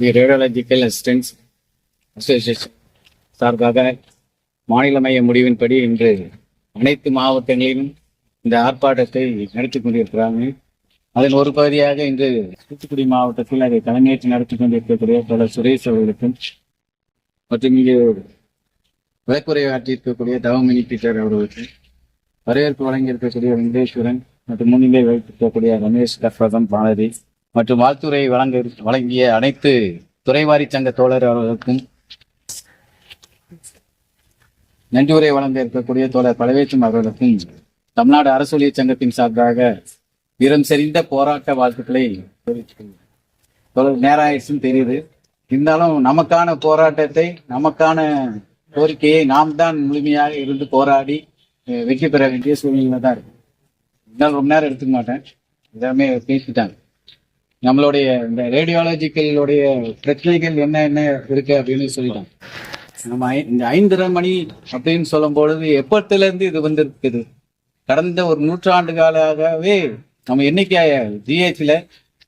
Radiological assistance association சார்பாக மாநில மைய முடிவின்படி இன்று அனைத்து மாவட்டங்களிலும் இந்த ஆர்ப்பாட்டத்தை நடத்தி கொண்டிருக்கிறாங்க. அதன் ஒரு பகுதியாக இன்று தூத்துக்குடி மாவட்டத்தில் அதை தலைமையேற்று நடத்தி கொண்டிருக்கக்கூடிய தொடர் சுரேஷ் அவர்களுக்கும் மற்றும் இங்கே விளக்குரை ஆற்றியிருக்கக்கூடிய தவமினி பீட்டர் அவர்களுக்கும் வரவேற்பு வழங்கியிருக்கக்கூடிய வெங்கடேஸ்வரன் மற்றும் முன்னிலை வைத்திருக்கக்கூடிய ரமேஷ் கர்பகம் பானதி மற்றும் வாழ்த்துறை வழங்க வழங்கிய அனைத்து துறைவாரி சங்க தோழர் அவர்களுக்கும் நன்றி உரை வழங்க இருக்கக்கூடிய தோழர் பழவேற்றும் அவர்களுக்கும் தமிழ்நாடு அரசு ஊழியர் சங்கத்தின் சார்பாக வீரம் செறிந்த போராட்ட வாழ்த்துக்களை தெரிவித்துக் தோழர் நேரம் ஆயிடுச்சுன்னு தெரியுது. இருந்தாலும் நமக்கான போராட்டத்தை நமக்கான கோரிக்கையை நாம் தான் முழுமையாக இருந்து போராடி வெற்றி பெற வேண்டிய சூழ்நிலை தான் இருக்கு. இருந்தாலும் ரொம்ப நேரம் எடுத்துக்க மாட்டேன். எல்லாமே பேசிட்டாங்க. நம்மளுடைய இந்த ரேடியாலஜிக்கலுடைய பிரச்சனைகள் என்ன என்ன இருக்கு அப்படின்னு சொல்லிட்டாங்க. நம்ம ஐ- இந்த ஐந்தரை மணி அப்படின்னு சொல்லும் பொழுது எப்பத்துல இருந்து இது வந்து இருக்குது கடந்த ஒரு நூற்றாண்டு காலாகவே நம்ம என்னைக்கு ஜிஹெச்ல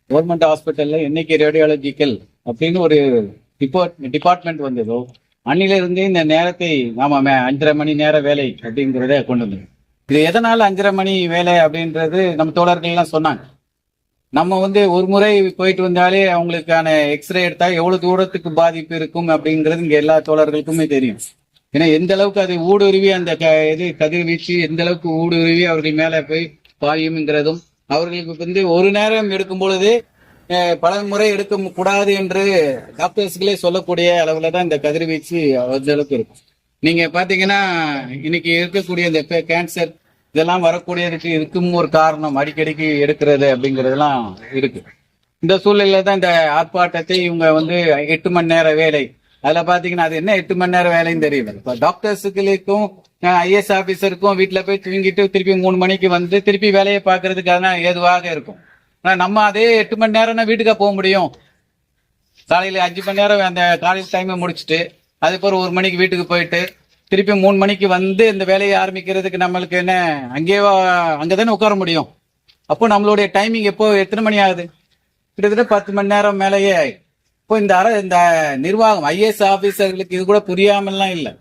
கவர்மெண்ட் ஹாஸ்பிட்டல்ல என்னைக்கு ரேடியாலஜிக்கல் அப்படின்னு ஒரு டிபார்ட் டிபார்ட்மெண்ட் வந்ததோ அன்னில இருந்தே இந்த நேரத்தை நாம மே- அஞ்சரை மணி நேர வேலை அப்படிங்கிறத கொண்டு வந்தோம் இது எதனால அஞ்சரை மணி வேலை அப்படின்றது நம்ம தோழர்கள் எல்லாம் சொன்னாங்க. நம்ம வந்து ஒரு முறை போயிட்டு வந்தாலே அவங்களுக்கான எக்ஸ்ரே எடுத்தா எவ்வளவு தூரத்துக்கு பாதிப்பு இருக்கும் அப்படிங்கிறது இங்க எல்லா தோழர்களுக்குமே தெரியும். ஏன்னா எந்த அளவுக்கு அது ஊடுருவி அந்த க- இது கதிர்வீச்சு எந்த அளவுக்கு ஊடுருவி அவர்கள் மேல போய் பாயும்ங்கிறதும் அவர்களுக்கு வந்து ஒரு நேரம் எடுக்கும் பொழுது பல முறை எடுக்க கூடாது என்று டாக்டர்ஸ்களே சொல்லக்கூடிய அளவுல தான் இந்த கதிர்வீச்சு அளவுக்கு இருக்கும். நீங்க பாத்தீங்கன்னா இன்னைக்கு இருக்கக்கூடிய இந்த கேன்சர் இதெல்லாம் வரக்கூடியதுக்கு இதுக்கும் ஒரு காரணம் அடிக்கடிக்கு எடுக்கிறது அப்படிங்கறதெல்லாம் இருக்கு. இந்த சூழ்நிலையில தான் இந்த ஆர்ப்பாட்டத்தை இவங்க வந்து எட்டு மணி நேர வேலை. அதுல பாத்தீங்கன்னா அது என்ன எட்டு மணி நேர வேலைன்னு தெரியல. இப்ப டாக்டர்ஸுகளுக்கும் ஐஎஸ் ஆபீசருக்கும் வீட்டுல போய் தூங்கிட்டு திருப்பி மூணு மணிக்கு வந்து திருப்பி வேலையை பாக்குறதுக்கான ஏதுவாக இருக்கும். நம்ம அதே எட்டு மணி நேரம்னா வீட்டுக்கா போக முடியும். காலையில அஞ்சு மணி நேரம் அந்த காலேஜ் டைமை முடிச்சுட்டு அதுக்கப்புறம் ஒரு மணிக்கு வீட்டுக்கு போயிட்டு திருப்பி மூணு மணிக்கு வந்து இந்த வேலையை ஆரம்பிக்கிறதுக்கு நம்மளுக்கு என்ன அங்கேயே அங்கதானே உட்கார முடியும். அப்போ நம்மளுடைய டைமிங் எப்போ எத்தனை மணி ஆகுது? கிட்டத்தட்ட பத்து மணி நேரம் மேலேயே இப்போ இந்த அர இந்த நிர்வாகம் ஐஏஎஸ் ஆபீசர்களுக்கு இது கூட புரியாமல்லாம் இல்லை.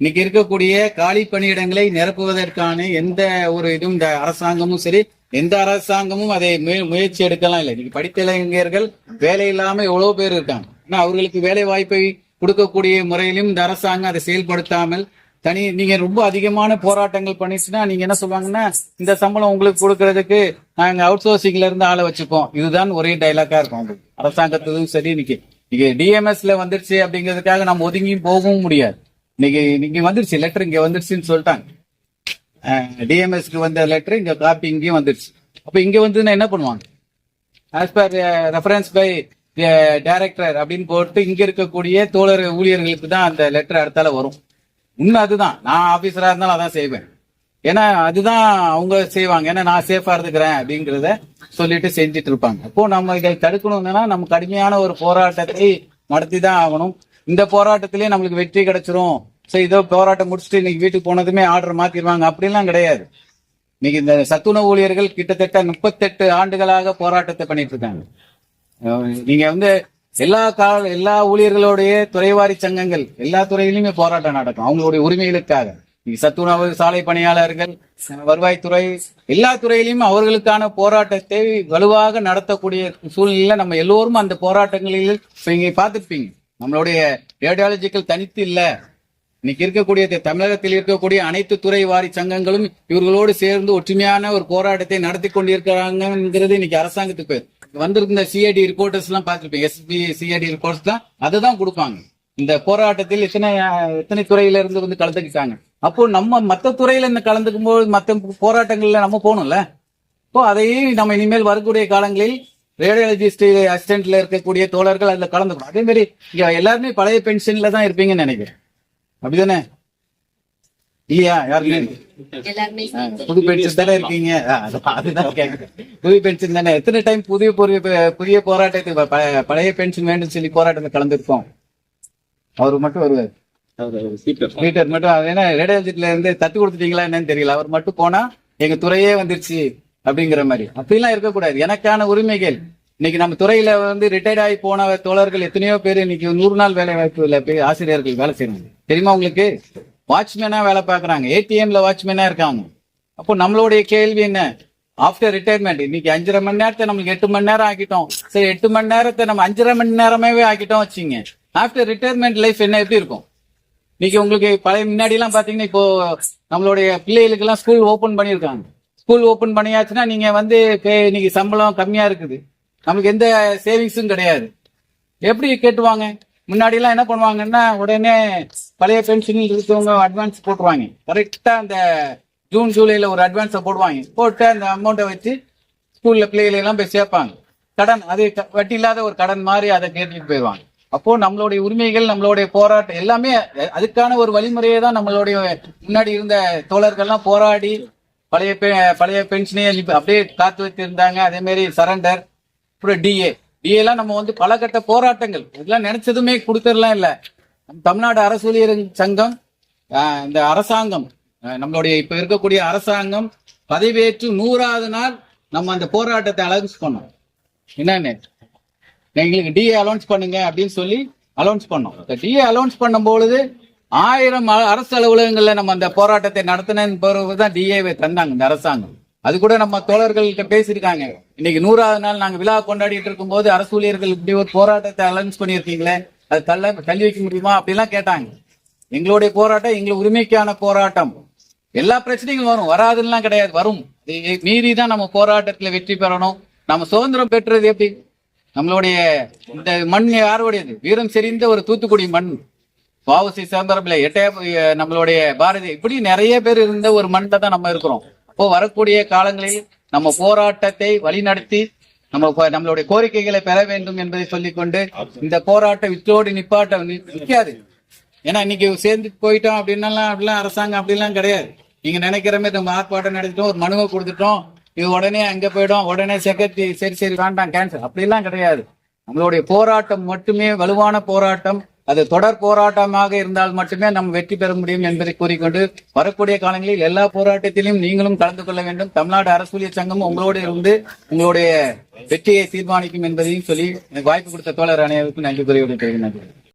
இன்னைக்கு இருக்கக்கூடிய காலி பணியிடங்களை நிரப்புவதற்கான எந்த ஒரு இதுவும் இந்த அரசாங்கமும் சரி எந்த அரசாங்கமும் அதை முயற்சி எடுக்கலாம் இல்லை. இன்னைக்கு படித்த இளைஞர்கள் வேலை இல்லாம எவ்வளவு பேர் இருக்காங்க. ஆனா அவர்களுக்கு வேலை வாய்ப்பை கொடுக்கக்கூடிய முறையிலும் இந்த அரசாங்கம் அதை செயல்படுத்தாமல் தனி நீங்க ரொம்ப அதிகமான போராட்டங்கள் பண்ணிச்சுன்னா நீங்க என்ன சொல்லுவாங்கன்னா இந்த சம்பளம் உங்களுக்கு கொடுக்கறதுக்கு நாங்க அவுட் சோர்சிங்ல இருந்து ஆளை வச்சுப்போம். இதுதான் ஒரே டைலாக்கா இருக்கும். அரசாங்கத்ததும் அரசாங்கத்துக்கும் சரி இன்னைக்கு இன்னைக்கு டிஎம்எஸ்ல வந்துருச்சு அப்படிங்கிறதுக்காக நம்ம ஒதுங்கியும் போகவும் முடியாது. இன்னைக்கு இன்னைக்கு வந்துருச்சு லெட்டர் இங்க வந்துருச்சுன்னு சொல்லிட்டாங்க. டிஎம்எஸ்க்கு வந்த லெட்டர் இங்க காப்பி இங்கேயும் வந்துருச்சு. அப்ப இங்க வந்து என்ன பண்ணுவாங்க? As per reference by director அப்படின்னு போட்டு இங்க இருக்கக்கூடிய தோழர் ஊழியர்களுக்கு தான் அந்த லெட்டர் அடுத்தால வரும். உண்மை அதுதான். நான் ஆபீசரா இருந்தாலும் அதான் செய்வேன். ஏன்னா அதுதான் அவங்க செய்வாங்க. ஏன்னா நான் சேஃபா இருந்துக்கிறேன் அப்படிங்கிறத சொல்லிட்டு செஞ்சுட்டு இருப்பாங்க. அப்போ நம்ம இதை தடுக்கணும்னா நம்ம கடுமையான ஒரு போராட்டத்தை நடத்தி தான் ஆகணும். இந்த போராட்டத்திலேயே நம்மளுக்கு வெற்றி கிடைச்சிரும். சரி இதோ போராட்டம் முடிச்சுட்டு இன்னைக்கு வீட்டுக்கு போனதுமே ஆர்டர் மாத்திடுவாங்க அப்படிலாம் கிடையாது. இன்னைக்கு இந்த சத்துணவு ஊழியர்கள் கிட்டத்தட்ட முப்பத்தெட்டு ஆண்டுகளாக போராட்டத்தை பண்ணிட்டு இருக்காங்க நீங்க வந்து எல்லா கால எல்லா ஊழியர்களுடைய துறைவாரி சங்கங்கள் எல்லா துறையிலுமே போராட்டம் நடக்கும். அவங்களுடைய உரிமைகளுக்காக. சத்துணவு சாலை பணியாளர்கள் வருவாய்த்துறை எல்லா துறையிலுமே அவர்களுக்கான போராட்டத்தை வலுவாக நடத்தக்கூடிய சூழ்நிலையில நம்ம எல்லோரும் அந்த போராட்டங்களில் இப்ப இங்க நம்மளுடைய ரேடியாலஜிக்கல் தனித்து இல்லை. இன்னைக்கு இருக்கக்கூடிய தமிழகத்தில் இருக்கக்கூடிய அனைத்து துறை வாரி சங்கங்களும் இவர்களோடு சேர்ந்து ஒற்றுமையான ஒரு போராட்டத்தை நடத்தி கொண்டிருக்கிறாங்கிறது இன்னைக்கு அரசாங்கத்துக்கு வந்திருந்த சிஐடி ரிப்போர்ட்டர்ஸ் எல்லாம் பார்த்துருப்பேன் எஸ்பி சிஐடி ரிப்போர்ட்ஸ் தான் அதை தான் கொடுப்பாங்க. இந்த போராட்டத்தில் எத்தனை இத்தனை எத்தனை துறையில இருந்து வந்து கலந்துக்கிட்டாங்க. அப்போ நம்ம மற்ற துறையில இருந்து கலந்துக்கும் போது மற்ற போராட்டங்கள்ல நம்ம போகணும்ல. இப்போ அதையும் நம்ம இனிமேல் வரக்கூடிய காலங்களில் ரேடியாலஜிஸ்ட் அசிஸ்டன்ட்ல இருக்கக்கூடிய தோழர்கள் அதுல கலந்துக்கணும். அதே மாதிரி எல்லாருமே பழைய பென்ஷன்ல தான் இருப்பீங்கன்னு நினைக்கிறேன். அப்படிதானே? இல்லையா? யாருமே புது பென்ஷன் தானே இருக்கீங்க? அதுதான் புது பென்ஷன் தானே? எத்தனை டைம் புதிய புதிய புதிய போராட்டத்துக்கு பழைய பென்ஷன் வேண்டும் சொல்லி போராட்டத்தில் கலந்துருக்கோம் அவர் மட்டும் வருவார். பீட்டர் மட்டும் அது என்ன ரேடியாலஜிட்ல இருந்து தத்து கொடுத்துட்டீங்களா என்னன்னு தெரியல. அவர் மட்டும் போனா எங்க துறையே வந்துருச்சு அப்படிங்கிற மாதிரி. அப்படிலாம் இருக்கக்கூடாது. எனக்கான உரிமைகள் இன்னைக்கு நம்ம துறையில வந்து ரிட்டையர்ட் ஆகி போன தோழர்கள் எத்தனையோ பேர் இன்னைக்கு நூறு நாள் வேலை வாய்ப்புல போய் ஆசிரியர்கள் வேலை செய்யறாங்க தெரியுமா உங்களுக்கு? வாட்ச்மேனா வேலை பார்க்குறாங்க. ஏடிஎம்ல வாட்ச்மேனா இருக்காங்க. அப்போ நம்மளுடைய கேள்வி என்ன? ஆஃப்டர் ரிட்டையர்மெண்ட் இன்னைக்கு அஞ்சரை மணி நேரத்தை நம்மளுக்கு எட்டு மணி நேரம் ஆக்கிட்டோம். சரி எட்டு மணி நேரத்தை நம்ம அஞ்சரை மணி நேரமாவே ஆக்கிட்டோம் வச்சுங்க. ஆஃப்டர் ரிட்டையர்மெண்ட் லைஃப் என்ன எப்படி இருக்கும்? இன்னைக்கு உங்களுக்கு பழைய முன்னாடி எல்லாம் பாத்தீங்கன்னா இப்போ நம்மளுடைய பிள்ளைகளுக்கு எல்லாம் ஸ்கூல் ஓபன் பண்ணியிருக்காங்க. ஸ்கூல் ஓபன் பண்ணியாச்சுன்னா நீங்க வந்து இன்னைக்கு சம்பளம் கம்மியா இருக்குது. நமக்கு எந்த சேவிங்ஸும் கிடையாது. எப்படி கேட்டுவாங்க? முன்னாடி எல்லாம் என்ன பண்ணுவாங்கன்னா உடனே பழைய பென்ஷன் இருக்கவங்க அட்வான்ஸ் போட்டுருவாங்க. கரெக்டா அந்த ஜூன் ஜூலைல ஒரு அட்வான்ஸை போடுவாங்க. போட்டு அந்த அமௌண்ட்டை வச்சு ஸ்கூல்ல பிள்ளைகளை எல்லாம் போய் சேர்ப்பாங்க. கடன் அது க- வட்டி இல்லாத ஒரு கடன் மாதிரி அதை கேட்டுட்டு போயிடுவாங்க. அப்போ நம்மளுடைய உரிமைகள் நம்மளுடைய போராட்டம் எல்லாமே அதுக்கான ஒரு வழிமுறையை தான் நம்மளுடைய முன்னாடி இருந்த தோழர்கள்லாம் போராடி பழைய பெ- பழைய பென்ஷனே அப்படியே காத்து வச்சிருந்தாங்க அதே மாதிரி சரண்டர் அப்புறம் டிஏ டிஏலாம் நம்ம வந்து பல கட்ட போராட்டங்கள். இதெல்லாம் நினைச்சதுமே கொடுத்துடலாம் இல்ல. தமிழ்நாடு அரசு சங்கம் இந்த அரசாங்கம் நம்மளுடைய இப்ப இருக்கக்கூடிய அரசாங்கம் பதவியேற்று நூறாவது நாள் நம்ம அந்த போராட்டத்தை அலௌன்ஸ் பண்ணோம். என்னன்னு? எங்களுக்கு டிஏ அலௌன்ஸ் பண்ணுங்க அப்படின்னு சொல்லி அலௌன்ஸ் பண்ணோம். இந்த டிஏ அலௌன்ஸ் பண்ணும்பொழுது ஆயிரம் அ- அரசு அலுவலகங்கள்ல நம்ம அந்த போராட்டத்தை நடத்தின பிறகுதான் டிஏவை தந்தாங்க இந்த அரசாங்கம். அது கூட நம்ம தோழர்கள்கிட்ட பேசியிருக்காங்க. இன்னைக்கு நூறாவது நாள் நாங்க விழா கொண்டாடிட்டு இருக்கும்போது அரசு ஊழியர்கள் இப்படி ஒரு போராட்டத்தை அலன்ஸ் பண்ணியிருக்கீங்களே அது தள்ள தள்ளி வைக்க முடியுமா அப்படிலாம் கேட்டாங்க. எங்களுடைய போராட்டம் எங்களுக்கு உரிமைக்கான போராட்டம். எல்லா பிரச்சனைகளும் வரும். வராதுலாம் கிடையாது. வரும். மீறி தான் நம்ம போராட்டத்துல வெற்றி பெறணும். நம்ம சுதந்திரம் பெற்றது எப்படி? நம்மளுடைய இந்த மண் யாருடையது? வீரம் செறிந்த ஒரு தூத்துக்குடி மண். வாவுசி சிதம்பரம்ல எட்டைய நம்மளுடைய பாரதி. இப்படி நிறைய பேர் இருந்த ஒரு மண்ணில் தான் நம்ம இருக்கிறோம். இப்போ வரக்கூடிய காலங்களில் நம்ம போராட்டத்தை வழிநடத்தி நம்ம நம்மளுடைய கோரிக்கைகளை பெற வேண்டும் என்பதை சொல்லிக்கொண்டு இந்த போராட்டம் இத்தோடு நிப்பாட்ட நிற்காது நிக்காது. ஏன்னா இன்னைக்கு சேர்ந்து போயிட்டோம் அப்படின்னாலாம் அப்படிலாம் அரசாங்கம் அப்படிலாம் கிடையாது. நீங்க நினைக்கிற மாதிரி நம்ம ஆர்ப்பாட்டம் நடத்திட்டோம் ஒரு மனுவை கொடுத்துட்டோம் இது உடனே அங்க போயிடும் உடனே செக்ரட்டரி சரி சரி வேண்டாம் கேன்சல் அப்படிலாம் கிடையாது. நம்மளுடைய போராட்டம் மட்டுமே வலுவான போராட்டம். அது தொடர் போராட்டமாக இருந்தால் மட்டுமே நம் வெற்றி பெற முடியும் என்பதை கூறிக்கொண்டு வரக்கூடிய காலங்களில் எல்லா போராட்டத்திலும் நீங்களும் கலந்து கொள்ள வேண்டும் தமிழ்நாடு அரசு ஊழியர் சங்கம் உங்களோடு இருந்து உங்களுடைய வெற்றியை தீர்மானிக்கும் என்பதையும் சொல்லி வாய்ப்பு கொடுத்த தோழர் அனைவருக்கும் நன்றி கூறி விடைபெறுகிறேன்.